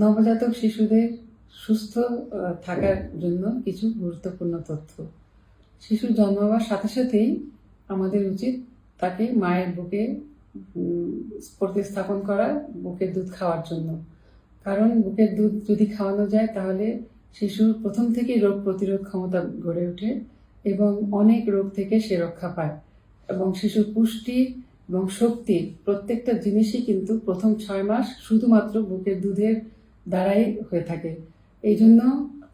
নবজাতক শিশুদের সুস্থ থাকার জন্য কিছু গুরুত্বপূর্ণ তথ্য। শিশু জন্ম হওয়ার সাথে সাথেই আমাদের উচিত তাকে মায়ের বুকে প্রতিস্থাপন করা, বুকের দুধ খাওয়ার জন্য। কারণ বুকের দুধ যদি খাওয়ানো যায় তাহলে শিশুর প্রথম থেকেই রোগ প্রতিরোধ ক্ষমতা গড়ে ওঠে এবং অনেক রোগ থেকে সে রক্ষা পায়। এবং শিশুর পুষ্টি এবং শক্তি প্রত্যেকটা জিনিসই কিন্তু প্রথম ছয় মাস শুধুমাত্র বুকের দুধের দ্বারাই হয়ে থাকে। এই জন্য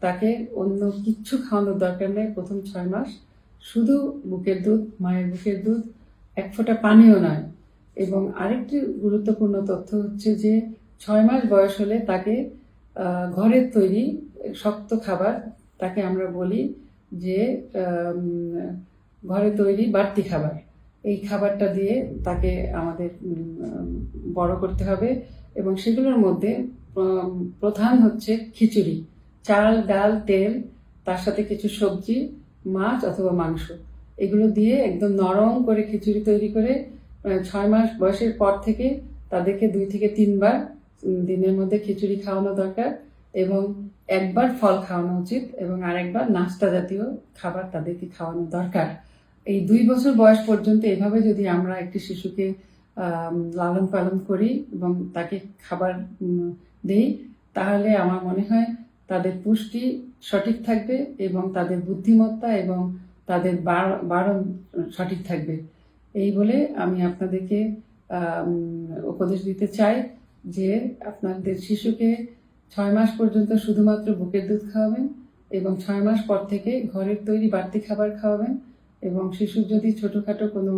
তাকে অন্য কিচ্ছু খাওয়ানোর দরকার নেই প্রথম ছয় মাস। শুধু বুকের দুধ, মায়ের বুকের দুধ, এক ফোঁটা পানিও নয়। এবং আরেকটি গুরুত্বপূর্ণ তথ্য হচ্ছে যে, ছয় মাস বয়স হলে তাকে ঘরের তৈরি শক্ত খাবার, তাকে আমরা বলি যে ঘরে তৈরি বাড়তি খাবার। এই খাবারটা দিয়ে তাকে আমাদের বড় করতে হবে। এবং সেগুলোর মধ্যে প্রধান হচ্ছে খিচুড়ি। চাল, ডাল, তেল, তার সাথে কিছু সবজি, মাছ অথবা মাংস। এগুলো দিয়ে একদম নরম করে খিচুড়ি তৈরি করে ছয় মাস বয়সের পর থেকে তাদেরকে দুই থেকে তিনবার দিনের মধ্যে খিচুড়ি খাওয়ানো দরকার এবং একবার ফল খাওয়ানো উচিত এবং আরেকবার নাস্তা জাতীয় খাবার তাদেরকে খাওয়ানো দরকার। এই দুই বছর বয়স পর্যন্ত এভাবে যদি আমরা একটি শিশুকে লালন পালন করি এবং তাকে খাবার দিই, তাহলে আমার মনে হয় তাদের পুষ্টি সঠিক থাকবে এবং তাদের বুদ্ধিমত্তা এবং তাদের বার- বাড়ন সঠিক থাকবে। এই বলে আমি আপনাদেরকে উপদেশ দিতে চাই যে আপনাদের শিশুকে ছয় মাস পর্যন্ত শুধুমাত্র বুকের দুধ খাওয়াবেন এবং ছয় মাস পর থেকে ঘরের তৈরি বাড়তি খাবার খাওয়াবেন এবং শিশুর যদি ছোটোখাটো কোনো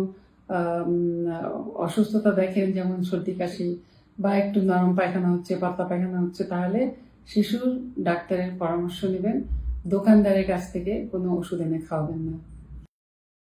অসুস্থতা দেখেন, যেমন সর্দি, কাশি, বা একটু নরম পায়খানা হচ্ছে, পাতলা পায়খানা হচ্ছে, তাহলে শিশুর ডাক্তারের পরামর্শ নেবেন। দোকানদারের কাছ থেকে কোনো ওষুধ এনে খাওয়াবেন না।